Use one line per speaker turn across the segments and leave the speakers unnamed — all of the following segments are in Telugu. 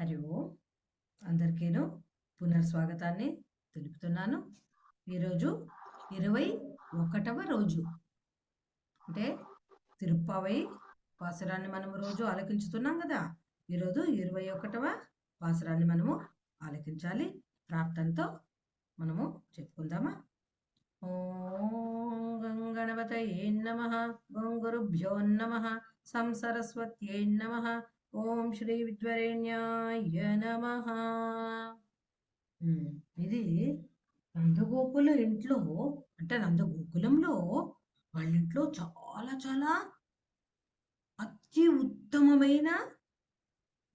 హరి ఓం. అందరికీను పునర్స్వాగతాన్ని తెలుపుతున్నాను. ఈరోజు ఇరవై ఒకటవ రోజు. అంటే తిరుప్పావై పాసురాన్ని మనం రోజు ఆలకించుతున్నాం కదా. ఈరోజు ఇరవై ఒకటవ పాసురాన్ని మనము ఆలకించాలి. ప్రార్థనతో మనము చెప్పుకుందామా? ఓం గణపతయే నమ. ఓం గురుభ్యో నమ. సంసరస్వత్యై నమ. ఓం శ్రీ విద్వరేణ్యాయ నమ. ఇది నందగోకుల ఇంట్లో అంటే నందగోకులంలో వాళ్ళ ఇంట్లో చాలా చాలా అతి ఉత్తమమైన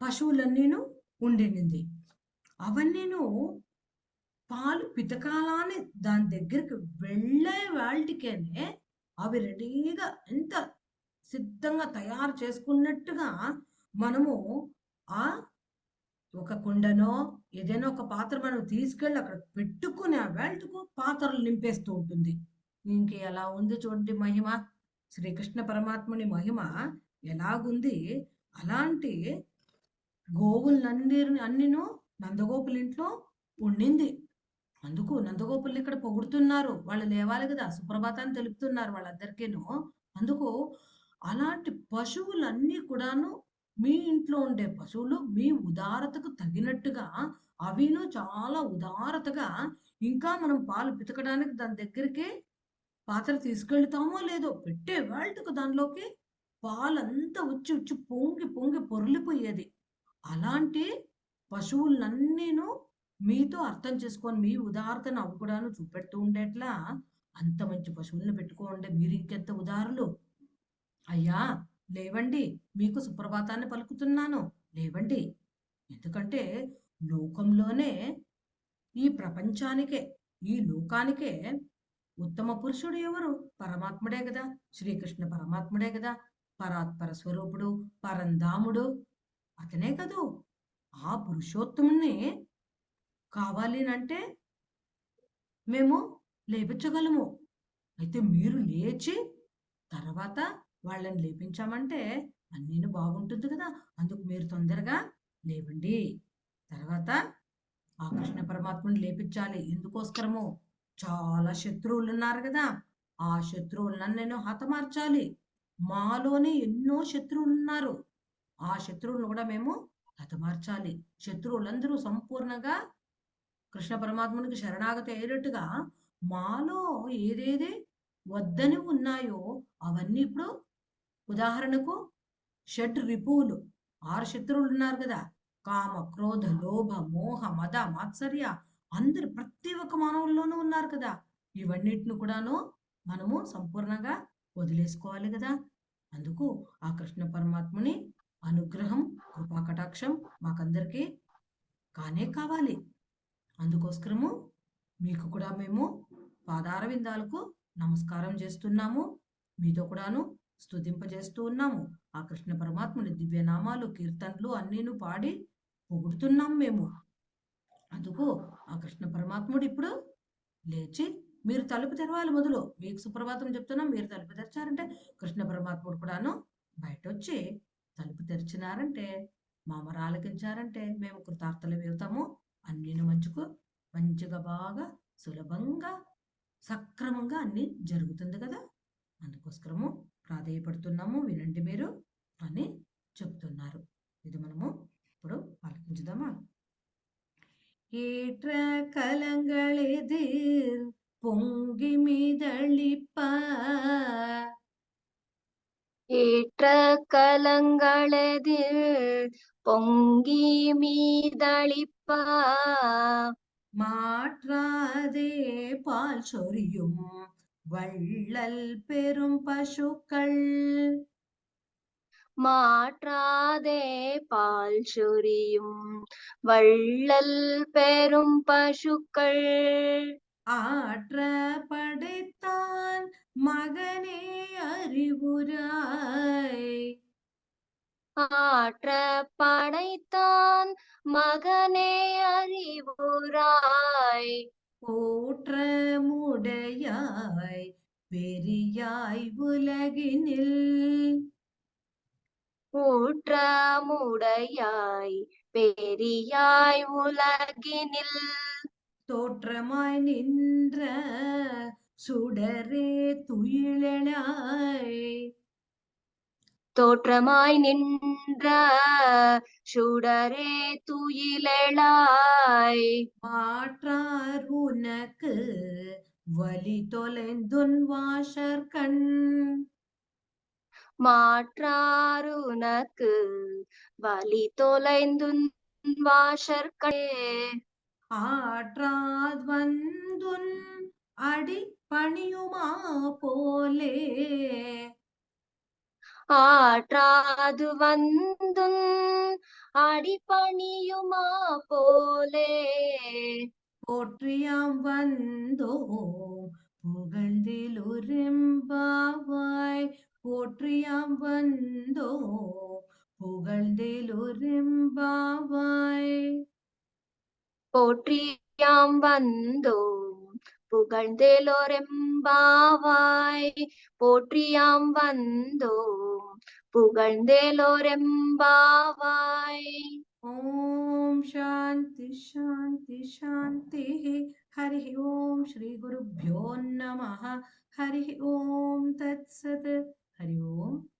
పశువులన్నీను ఉండింది అవన్నీను పాలు పితకాలని దాని దగ్గరికి వెళ్ళే వాళ్ళకేనే అవి రెడీగా ఎంత సిద్ధంగా తయారు చేసుకున్నట్టుగా మనము ఆ ఒక కుండనో ఏదైనా ఒక పాత్ర మనం తీసుకెళ్ళి అక్కడ పెట్టుకుని ఆ వేల్ట్కు పాత్రలు నింపేస్తూ ఉంటుంది. ఇంక ఎలా ఉంది చూడండి మహిమ. శ్రీకృష్ణ పరమాత్ముని మహిమ ఎలాగుంది? అలాంటి గోవులన్నీ అన్నిను నందగోపుల ఇంట్లో ఉండింది. అందుకు నందగోపుల్ని ఇక్కడ పొగుడుతున్నారు. వాళ్ళు లేవాలి కదా సుప్రభాతాన్ని తెలుపుతున్నారు వాళ్ళందరికీను. అందుకు అలాంటి పశువులన్నీ కూడాను మీ ఇంట్లో ఉండే పశువులు మీ ఉదారతకు తగినట్టుగా అవిను చాలా ఉదారతగా ఇంకా మనం పాలు పితకడానికి దాని దగ్గరికి పాత్ర తీసుకెళ్తామో లేదో పెట్టే వాళ్ళకు దానిలోకి పాలంతా వచ్చి వచ్చి పొంగి పొంగి పొర్లిపోయేది. అలాంటి పశువులన్నీను మీతో అర్థం చేసుకొని మీ ఉదారతను అవి కూడాను చూపెడుతూ ఉండేట్లా అంత మంచి పశువులను పెట్టుకోండి. మీరు ఇంకెంత ఉదారులు? అయ్యా లేవండి మీకు సుప్రభాతాన్ని పలుకుతున్నాను. లేవండి. ఎందుకంటే లోకంలోనే ఈ ప్రపంచానికే ఈ లోకానికే ఉత్తమ పురుషుడు ఎవరు? పరమాత్ముడే కదా శ్రీకృష్ణ పరమాత్ముడే కదా పరాత్పర స్వరూపుడు పరంధాముడు. అతనే కదూ. ఆ పురుషోత్తముని కావాలి అంటే మేము లేపించగలము. అయితే మీరు లేచి తర్వాత వాళ్ళని లేపించామంటే అన్నీను బాగుంటుంది కదా అందుకు మీరు తొందరగా లేవండి. తర్వాత ఆ కృష్ణ పరమాత్మని లేపించాలి. ఎందుకోసరమో? చాలా శత్రువులు ఉన్నారు కదా ఆ శత్రువులను నేను హతమార్చాలి. మాలోనే ఎన్నో శత్రువులు ఉన్నారు. ఆ శత్రువులను కూడా మేము హతమార్చాలి. శత్రువులందరూ సంపూర్ణంగా కృష్ణ పరమాత్మునికి శరణాగతి అయ్యేటట్టుగా మాలో ఏదేది వద్దని ఉన్నాయో అవన్నీ ఇప్పుడు ఉదాహరణకు షట్ రిపువులు. ఆరు శత్రువులు ఉన్నారు కదా. కామ క్రోధ లోభ మోహ మద మాత్సర్య అందరు ప్రతి ఒక్క మానవుల్లోనూ ఉన్నారు కదా. ఇవన్నిటిని కూడాను మనము సంపూర్ణంగా వదిలేసుకోవాలి కదా. అందుకు ఆ కృష్ణ పరమాత్ముని అనుగ్రహం కృపా కటాక్షం మాకందరికీ కానే కావాలి. అందుకోసము మీకు కూడా మేము పాదార విందాలకు నమస్కారం చేస్తున్నాము. మీతో కూడాను స్తుతింపజేస్తూ ఉన్నాము. ఆ కృష్ణ పరమాత్ముని దివ్యనామాలు కీర్తనలు అన్నీను పాడి పొగుడుతున్నాం మేము. అందుకు ఆ కృష్ణ పరమాత్ముడు ఇప్పుడు లేచి మీరు తలుపు తెరవాలి మొదలు. మీకు సుప్రభాతం చెప్తున్నాం. మీరు తలుపు తెరిచారంటే కృష్ణ పరమాత్ముడు కూడాను బయట వచ్చి తలుపు తెరిచినారంటే మామరు ఆలకించారంటే మేము కృతార్థలు వెళ్తాము. అన్నిను మంచుకు మంచిగా బాగా సులభంగా సక్రమంగా అన్ని జరుగుతుంది కదా. అందుకోసము ప్రాధేయపడుతున్నాము వినండి మీరు అని చెప్తున్నారు ఇది మనము ఇప్పుడు ఆలోచించుదామా ஏற்ற கலங்களெதிர் பொங்கி மிதளிப்ப
ஏற்ற கலங்களெதிர் பொங்கி மீதளிப்ப
மாற்றாதே பால் சொரியும் வள்ளல் பெரும் பசுக்கள்.
மாற்றாதே பால் சொரியும் வள்ளல் பெரும் பசுக்கள்.
ஆற்ற படைத்தான் மகனே அறிவுராய்
ஆற்ற படைத்தான் மகனே அறிவுராய்
ஊற்றமுடையாய் பெரியாய் உலகினில்.
ஊற்றமுடையாய் பெரியாய் உலகினில்.
தோற்றமாய் நின்ற சுடரே துயிலெழாய்
தோற்றமாய் நின்ற சுடரே துயிலெழாய்.
மாற்றார் உனக்கு வலி தொலைந்துன் வாசற்கண்
மாற்றாருனக்கு வலி தொலைந்துன் வாசற்கே
ஆற்றாத் வந்துன் அடி பணியுமா போலே.
ஆற்றாது வந்துன் அடிபணியுமா போலே
போற்றியாம் வந்தோம் புகழ்ந்திலுரிம்பாவாய் போற்றியாம் வந்தோம் புகழ்ந்திலுரிம்பாவாய்
போற்றியாம் வந்தோம் புகழ்ந்தேலோரெம்பாவாய் போற்றியாம் வந்தோம் புகழ்ந்தேலோரெம்பாவாய்
ஓம் சாந்தி சாந்தி சாந்தி ஹரி ஓம் ஸ்ரீ குருப்பியோ நம ஹரி ஓம் தத்சத் ஹரி ஓம்